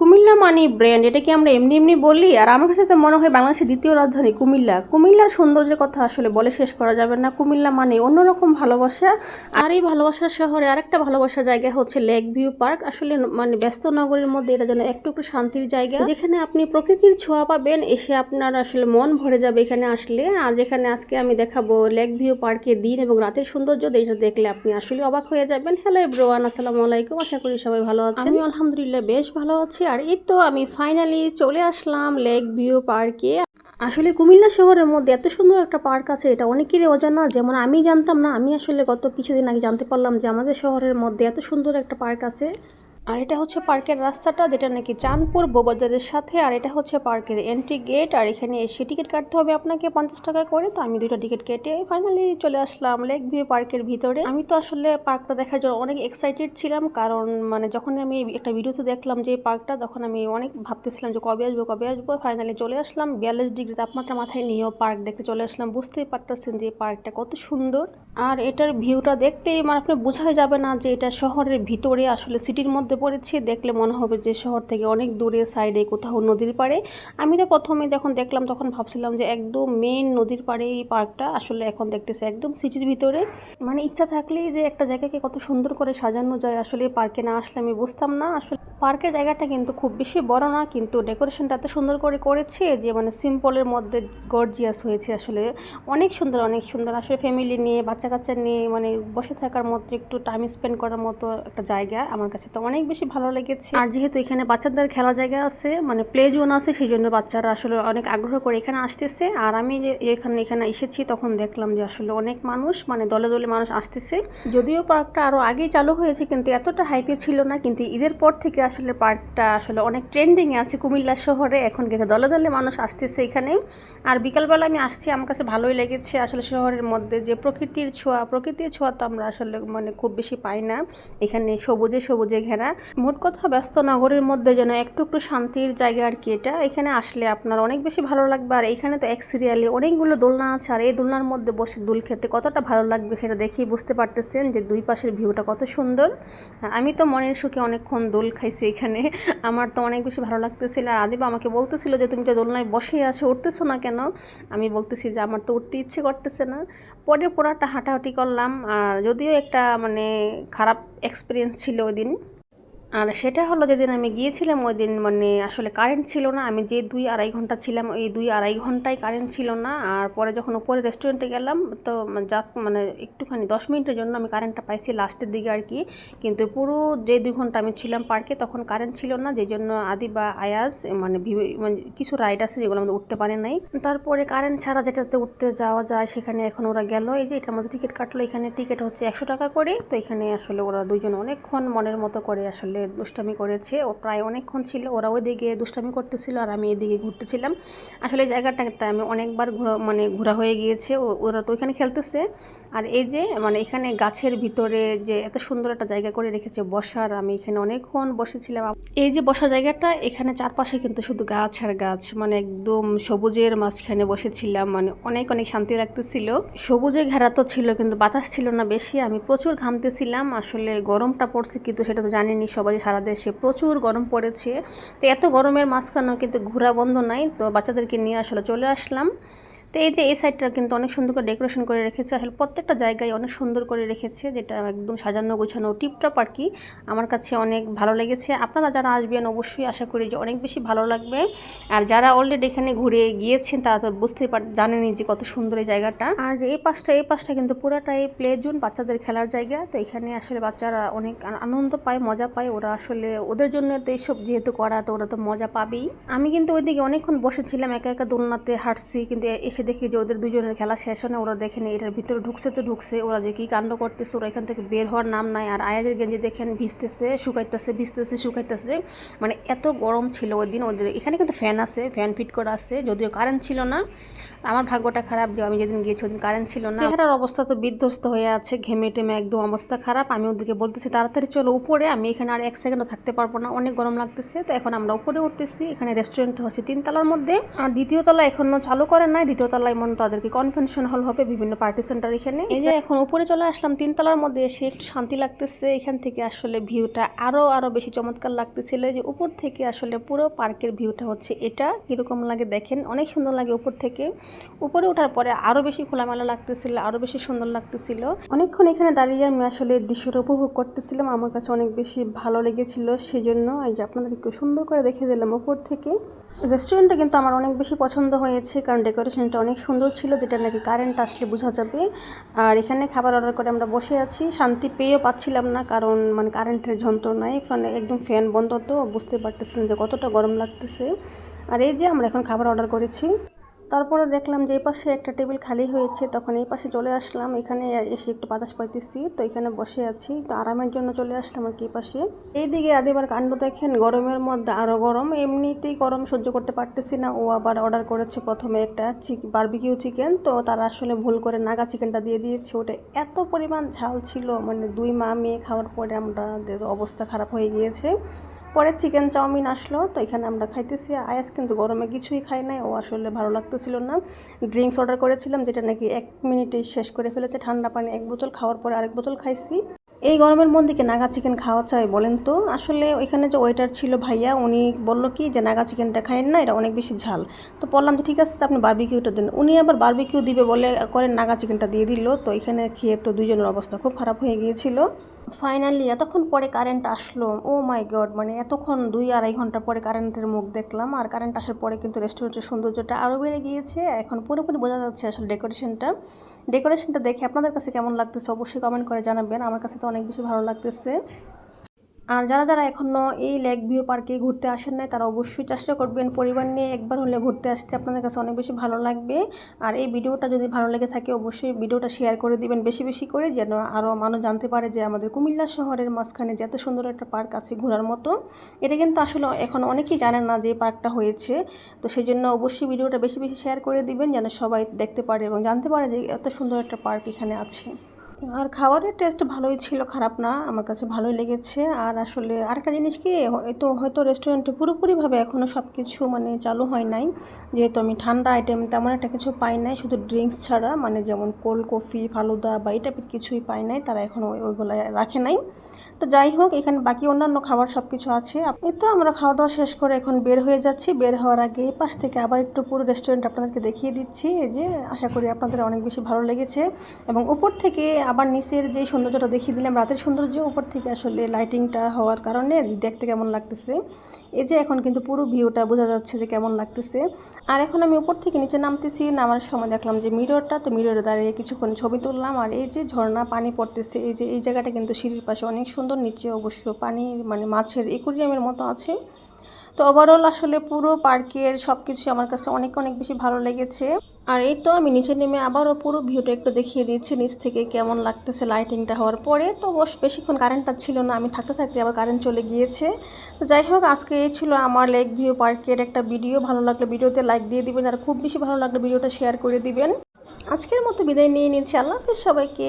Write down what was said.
কুমিল্লা মানি brand এটা কি আমরা এমনি এমনি বলি? আর আমার কাছে তো মনে হয় বাংলাদেশের দ্বিতীয় রাজধানী কুমিল্লা। কুমিল্লার সৌন্দর্যের কথা আসলে বলে শেষ করা যাবে না। কুমিল্লা মানে অন্যরকম ভালোবাসা। আর এই ভালোবাসার শহরে আরেকটা ভালোবাসার জায়গা হচ্ছে লেক ভিউ পার্ক আসলে মানে ব্যস্ত নগরীর মধ্যে এটা যেন একটু একটু শান্তির জায়গা। যেখানে আপনি প্রকৃতির ছোঁয়া পাবেন, এসে আপনার আসলে মন ভরে যাবে এখানে আসলে। আর যেখানে আজকে আমি দেখাবো লেক ভিউ পার্কের দিন এবং রাতের সৌন্দর্য এটা দেখলে আপনি আসলে অবাক হয়ে যাবেন। হ্যালো এভরিওয়ান আসসালামু আলাইকুম। আশা করি সবাই ভালো আছেন। আমি আলহামদুলিল্লাহ বেশ ভালো আছি। আর এই তো আমি ফাইনালি চলে আসলাম লেক ভিউ পার্কে আসলে কুমিল্লা শহরের মধ্যে এত সুন্দর একটা পার্ক আছে, এটা অনেকেরই অজানা। যেমন আমি জানতাম না, আমি আসলে গত কিছুদিন আগে জানতে পারলাম যে আমাদের শহরের মধ্যে এত সুন্দর একটা পার্ক আছে। আর এটা হচ্ছে পার্কের রাস্তাটা, যেটা নাকি চাঁদপুর, বৌবাজারের সাথে, আর এটা হচ্ছে পার্কের এন্ট্রি গেট আর এখানে এসে টিকিট কাটতে হবে আপনাকে পঞ্চাশ টাকা করে। তো আমি দুইটা টিকিট কেটে ফাইনালি চলে আসলাম লেক ভিউ পার্কের ভিতরে। আমি তো আসলে পার্কটা দেখার জন্য অনেক এক্সাইটেড ছিলাম, কারণ মানে যখন আমি একটা ভিডিওতে দেখলাম যে পার্কটা তখন আমি অনেক ভাবতেছিলাম যে কবে আসব কবে আসব। ফাইনালি চলে আসলাম, বিয়াল্লিশ ডিগ্রি তাপমাত্রা মাথায় নিয়েও পার্ক দেখতে চলে আসলাম। বুঝতেই পারতেছেন যে পার্কটা কত সুন্দর। আর এটার ভিউটা দেখলেই মানে আপনি বোঝাই যাবে না যে এটা শহরের ভিতরে, আসলে সিটির মধ্যে পড়েছে, দেখলে মনে হবে যে শহর থেকে অনেক দূরে সাইডে কোথাও নদীর পাড়ে। আমি তো প্রথমে যখন দেখলাম তখন ভাবছিলাম যে একদম মেন নদীর পাড়ে এই পার্কটা আসলে এখন দেখতেছে একদম সিটির ভিতরে। মানে ইচ্ছা থাকলেই যে একটা জায়গাকে কত সুন্দর করে সাজানো যায়, আসলে পার্কে না আসলে আমি বুঝতাম না। আসলে পার্কের জায়গাটা কিন্তু খুব বেশি বড় না, কিন্তু ডেকোরেশনটা এত সুন্দর করে করেছে যে মানে সিম্পলের মধ্যে গর্জিয়াস হয়েছে আসলে। অনেক সুন্দর অনেক সুন্দর। আসলে ফ্যামিলি নিয়ে বাচ্চা কাচ্চা নিয়ে মানে বসে থাকার মতো, একটু টাইম স্পেন্ড করার মতো একটা জায়গা আমার কাছে তো অনেক বেশি ভালো লেগেছে। আর যেহেতু এখানে বাচ্চাদের খেলার জায়গা আছে মানে প্লে জোন আছে সেই জন্য বাচ্চারা আসলে অনেক আগ্রহ করে এখানে আসতেছে। আর আমি যে এখানে এখানে এসেছি, তখন দেখলাম যে আসলে অনেক মানুষ মানে দলে দলে মানুষ আসতেছে। যদিও পার্কটা আরও আগেই চালু হয়েছে, কিন্তু এতটা হাইপে ছিল না। কিন্তু ঈদের পর থেকে আসলে পার্কটা আসলে অনেক ট্রেন্ডিং এ আছে কুমিল্লা শহরে। এখন কিন্তু দলে দলে মানুষ আসতেছে এখানে। আর বিকালবেলা আমি আসছি, আমার কাছে ভালোই লেগেছে। আসলে শহরের মধ্যে যে প্রকৃতির ছোঁয়া প্রকৃতির ছোঁয়া তো আমরা আসলে মানে খুব বেশি পাই না। এখানে সবুজে সবুজে ঘেরা। মোট কথা ব্যস্ত নগরের মধ্যে যেন একটু একটু শান্তির জায়গা আর কি এটা। এখানে আসলে আপনার অনেক বেশি ভালো লাগবে। আর এখানে তো এক সিরিয়ালে অনেকগুলো দোলনা আছে। আর এই দোলনার মধ্যে বসে দুল খেতে কতটা ভালো লাগবে সেটা দেখেই বুঝতে পারতেছেন যে দুই পাশের ভিউটা কত সুন্দর। আমি তো মনের সুখে অনেকক্ষণ দোল খাইছি এখানে। আমার তো অনেক বেশি ভালো লাগতেছিল। আর আদিবা আমাকে বলতেছিল যে, তুমি তো দোলনায় বসে আছো, উঠতেছো না কেন? আমি বলতেছি যে, আমার তো উঠতে ইচ্ছে করতেছে না। পরে পুরাটা হাঁটাহাঁটি করলাম। আর যদিও একটা মানে খারাপ এক্সপিরিয়েন্স ছিল ওই দিন। আর সেটা হলো যেদিন আমি গিয়েছিলাম ওই দিন মানে আসলে কারেন্ট ছিল না। আমি যে দুই আড়াই ঘণ্টা ছিলাম, ওই দুই আড়াই ঘন্টায় কারেন্ট ছিল না। আর পরে যখন উপরে রেস্টুরেন্টে গেলাম, তো যাক মানে একটুখানি দশ মিনিটের জন্য আমি কারেন্টটা পাইছি লাস্টের দিকে আর কি। কিন্তু পুরো যে দুই ঘণ্টা আমি ছিলাম পার্কে তখন কারেন্ট ছিল না। যে জন্য আদি বা আয়াজ মানে মানে কিছু রাইড আছে যেগুলো আমাদের উঠতে পারে নাই। তারপরে কারেন্ট ছাড়া যেটাতে উঠতে যাওয়া যায়, সেখানে এখন ওরা গেল। এই যে এটার মধ্যে টিকিট কাটলো, এখানে টিকিট হচ্ছে একশো টাকা করে। তো এখানে আসলে ওরা দুইজন অনেকক্ষণ মনের মতো করে আসলে দুষ্টামি করেছে। ও প্রায় অনেকক্ষণ ছিল, ওরা ওইদিকে দুষ্টামি করতেছিল আর আমি এদিকে ঘুরতেছিলাম। আসলে জায়গাটাতে আমি অনেকবার ঘোরা মানে ঘোরা হয়ে গিয়েছে। ওরা তো ওইখানে খেলতেছে। আর এই যে মানে এখানে গাছের ভিতরে যে এত সুন্দর একটা জায়গা করে রেখেছে বসার, আমি এখানে অনেকক্ষণ বসেছিলাম। এই যে বসার জায়গাটা, এখানে চারপাশে কিন্তু শুধু গাছ আর গাছ মানে একদম সবুজের মাঝখানে বসেছিলাম মানে অনেক অনেক শান্তি লাগতেছিল। সবুজে ঘেরা তো ছিল, কিন্তু বাতাস ছিল না বেশি। আমি প্রচুর ঘামতেছিলাম, আসলে গরমটা পড়ছে কিন্তু সেটা তো জানিনি সবাই। যে সারা দেশে প্রচুর গরম পড়েছে। তো এত গরমের মাঝখানেও কিন্তু ঘোরা বন্ধ নাই। তো বাচ্চাদেরকে নিয়ে আসলে চলে আসলাম। তো এই যে এই সাইডটা কিন্তু অনেক সুন্দর করে ডেকোরেশন করে রেখেছে। আসলে প্রত্যেকটা জায়গায় অনেক সুন্দর করে রেখেছে, যেটা একদম সাজানো গোছানো টিপটপ আর কি। আমার কাছে অনেক ভালো লেগেছে। আপনারা যারা আসবেন, অবশ্যই আশা করি যে অনেক বেশি ভালো লাগবে। আর যারা অলরেডি এখানে ঘুরে গিয়েছেন, তারা তো বুঝতে পার, জানেনই যে কত সুন্দর এই জায়গাটা। আর যে এই পাশটা এই পাশটা কিন্তু পুরাটাই প্লে জোন বাচ্চাদের খেলার জায়গা। তো এখানে আসলে বাচ্চারা অনেক আনন্দ পায়, মজা পায়। ওরা আসলে ওদের জন্য তো এইসব যেহেতু করা, তো ওরা তো মজা পাবেই। আমি কিন্তু ওইদিকে অনেকক্ষণ বসেছিলাম, একা একা দোলনাতে হাঁটছি, কিন্তু এসে দেখি যে ওদের দুজনের খেলা শেষ হয় না, ওরা দেখেনি এটার ভিতরে ঢুকছে তো ঢুকছে, ওরা যে কি কাণ্ড করতেছে, ওরা এখান থেকে বের হওয়ার নাম নাই। আর আয়াজের গেঞ্জি দেখেন, ভিজতেছে, শুকাইতেছে ভিজতেছে, শুকাইতেছে। মানে এত গরম ছিল ওই দিন ওদের। এখানে কিন্তু ফ্যান আছে ফ্যান ফিট করা আছে, যদিও কারেন্ট ছিল না। আমার ভাগ্যটা খারাপ যে আমি যেদিন গিয়েছি ওদিন কারেন্ট ছিল না। চেহারার অবস্থা তো বিধ্বস্ত হয়ে আছে, ঘেমে টেমে একদম অবস্থা খারাপ। আমি ওদেরকে বলতেছি, তাড়াতাড়ি চলো উপরে, আমি এখানে আর এক সেকেন্ডও থাকতে পারব না, অনেক গরম লাগতেছে। তো এখন আমরা উপরে উঠতেছি, এখানে রেস্টুরেন্ট হচ্ছে তিনতলার মধ্যে। আর দ্বিতীয় তলা এখনও চালু করে নাই, দ্বিতীয় দোতলায় মনে তাদেরকে কনভেনশন হল হবে, বিভিন্ন পার্টি সেন্টার এখানে। এই যে এখন উপরে চলে আসলাম, তিনতলার মধ্যে এসে একটু শান্তি লাগতেছে। এখান থেকে আসলে ভিউটা আরও আরও বেশি চমৎকার লাগতেছিল। যে উপর থেকে আসলে পুরো পার্কের ভিউটা হচ্ছে এটা। কীরকম লাগে দেখেন, অনেক সুন্দর লাগে উপর থেকে। উপরে ওঠার পরে আরও বেশি খোলামেলা লাগতেছিল, আরও বেশি সুন্দর লাগতেছিল। অনেকক্ষণ এখানে দাঁড়িয়ে আমি আসলে দৃশ্যটা উপভোগ করতেছিলাম। আমার কাছে অনেক বেশি ভালো লেগেছিল সেজন্য। এই যে আপনাদেরকে সুন্দর করে দেখে দিলাম উপর থেকে। রেস্টুরেন্টটা কিন্তু আমার অনেক বেশি পছন্দ হয়েছে, কারণ ডেকোরেশনটা অনেক সুন্দর ছিল, যেটা নাকি কারেন্ট আসলে বোঝা যাবে। আর এখানে খাবার অর্ডার করে আমরা বসে আছি। শান্তি পেয়েও পাচ্ছিলাম না, কারণ মানে কারেন্টের যন্ত্রণায় মানে একদম ফ্যান বন্ধ তো, বুঝতে পারতেছেন যে কতটা গরম লাগতেছে। আর এই যে আমরা এখন খাবার অর্ডার করেছি। তারপরে দেখলাম যে এই পাশে একটা টেবিল খালি হয়েছে, তখন এই পাশে চলে আসলাম। এখানে এসে একটু বাতাস পাইতেছি, তো এখানে বসে আছি, তো আরামের জন্য চলে আসলাম আর কি পাশে। এইদিকে আদিবার কাণ্ড দেখেন, গরমের মধ্যে আরও গরম, এমনিতেই গরম সহ্য করতে পারতেছি না। ও আবার অর্ডার করেছে প্রথমে একটা চিক বারবিকিউ চিকেন তো তারা আসলে ভুল করে নাগা চিকেনটা দিয়ে দিয়েছে। ওটা এত পরিমাণ ঝাল ছিল মানে দুই মা মেয়ে খাওয়ার পরে আমাদের অবস্থা খারাপ হয়ে গিয়েছে। পরে চিকেন চাউমিন আসলো, তো এখানে আমরা খাইতেছি। আয়াস কিন্তু গরমে কিছুই খাই নাই, ও আসলে ভালো লাগতেছিল না। ড্রিঙ্কস অর্ডার করেছিলাম, যেটা নাকি এক মিনিটে শেষ করে ফেলেছে ঠান্ডা পানি। এক বোতল খাওয়ার পরে আরেক বোতল খাইছি। এই গরমের মধ্যে নাগা চিকেন খাওয়া চাই বলেন তো? আসলে ওইখানে যে ওয়েটার ছিল ভাইয়া, উনি বলল কি যে নাগা চিকেনটা খাইন না, এটা অনেক বেশি ঝাল। তো বললাম যে ঠিক আছে আপনি বারবিকিউটা দিন। উনি আবার বারবিকিউ দিবে বলে করেন, নাগা চিকেনটা দিয়ে দিল। তো এখানে খেয়ে তো দুজনের অবস্থা খুব খারাপ হয়ে গিয়েছিল। ফাইনালি এতক্ষণ পরে কারেন্ট আসলো, ও মাই গড মানে এতক্ষণ দুই আড়াই ঘণ্টা পরে কারেন্টের মুখ দেখলাম, আর কারেন্ট আসার পরে কিন্তু রেস্টুরেন্টের সৌন্দর্যটা আরও বেড়ে গিয়েছে। এখন পুরোপুরি বোঝা যাচ্ছে আসলে ডেকোরেশনটা ডেকোরেশনটা দেখে আপনাদের কাছে কেমন লাগতেছে অবশ্যই কমেন্ট করে জানাবেন, আমার কাছে তো অনেক বেশি ভালো লাগতেছে। আর যারা যারা এখনও এই লেক ভিউ পার্কে ঘুরতে আসেন নাই, তারা অবশ্যই চেষ্টা করবেন পরিবার নিয়ে একবার হলে ঘুরতে আসতে। আপনাদের কাছে অনেক বেশি ভালো লাগবে। আর এই ভিডিওটা যদি ভালো লেগে থাকে, অবশ্যই ভিডিওটা শেয়ার করে দিবেন বেশি বেশি করে, যেন আরও মানুষ জানতে পারে যে আমাদের কুমিল্লা শহরের মাঝখানে যে এত সুন্দর একটা পার্ক আছে ঘোরার মতো। এটা কিন্তু আসলে এখন অনেকেই জানেন না যে পার্কটা হয়েছে। তো সেই জন্য অবশ্যই ভিডিওটা বেশি বেশি শেয়ার করে দিবেন, যেন সবাই দেখতে পারে এবং জানতে পারে যে এত সুন্দর একটা পার্ক এখানে আছে। আর খাবারের টেস্ট ভালোই ছিল, খারাপ না, আমার কাছে ভালোই লেগেছে। আর আসলে আরেকটা জিনিস কি হয়তো হয়তো রেস্টুরেন্টে পুরোপুরিভাবে এখনও সব কিছু মানে চালু হয় নাই। যেহেতু আমি ঠান্ডা আইটেম তেমন একটা কিছু পাই নাই, শুধু ড্রিঙ্কস ছাড়া মানে যেমন কোল্ড কফি ফালুদা বা এই টাইপের কিছুই পাই নাই, তারা এখনও ওইগুলো রাখে নাই। তো যাই হোক, এখানে বাকি অন্যান্য খাবার সব কিছু আছে। এই তো আমরা খাওয়া দাওয়া শেষ করে এখন বের হয়ে যাচ্ছি। বের হওয়ার আগে পাশ থেকে আবার একটু পুরো রেস্টুরেন্ট আপনাদেরকে দেখিয়ে দিচ্ছি। যে, আশা করি আপনাদের অনেক বেশি ভালো লেগেছে। এবং উপর থেকে আবার নিচের যে সৌন্দর্যটা দেখিয়ে দিলাম, রাতের সৌন্দর্য উপর থেকে আসলে লাইটিংটা হওয়ার কারণে দেখতে কেমন লাগতেছে। এই যে এখন কিন্তু পুরো ভিউটা বোঝা যাচ্ছে যে কেমন লাগতেছে। আর এখন আমি উপর থেকে নিচে নামতেছি, নামার সময় দেখলাম যে মিররটা তো মিররে দাঁড়িয়ে কিছুক্ষণ ছবি তুললাম আর এই যে ঝর্ণা, পানি পড়তেছে, এই যে এই জায়গাটা কিন্তু সিঁড়ির পাশে অনেক সুন্দর নিচে অবশ্য পানি মানে মাছের একুরিয়ামের মতো আছে। তো ওভারঅল আসলে পুরো পার্কের সব কিছু আমার কাছে অনেক অনেক বেশি ভালো লেগেছে। আর এই তো আমি নিচে নেমে আবারও পুরো ভিউটা একটু দেখিয়ে দিয়েছি নিচ থেকে কেমন লাগতেছে লাইটিংটা হওয়ার পরে। তো বস বেশিক্ষণ কারেন্টটা ছিল না, আমি থাকতে থাকতে আবার কারেন্ট চলে গিয়েছে। তো যাই হোক, আজকে এই ছিল আমার লেক ভিউ পার্কের একটা ভিডিও ভালো লাগলে ভিডিওতে লাইক দিয়ে দিবেন আর খুব বেশি ভালো লাগলে ভিডিওটা শেয়ার করে দিবেন। আজকের মতো বিদায় নিয়ে নিচ্ছি। আল্লাহ হাফেজ সবাইকে।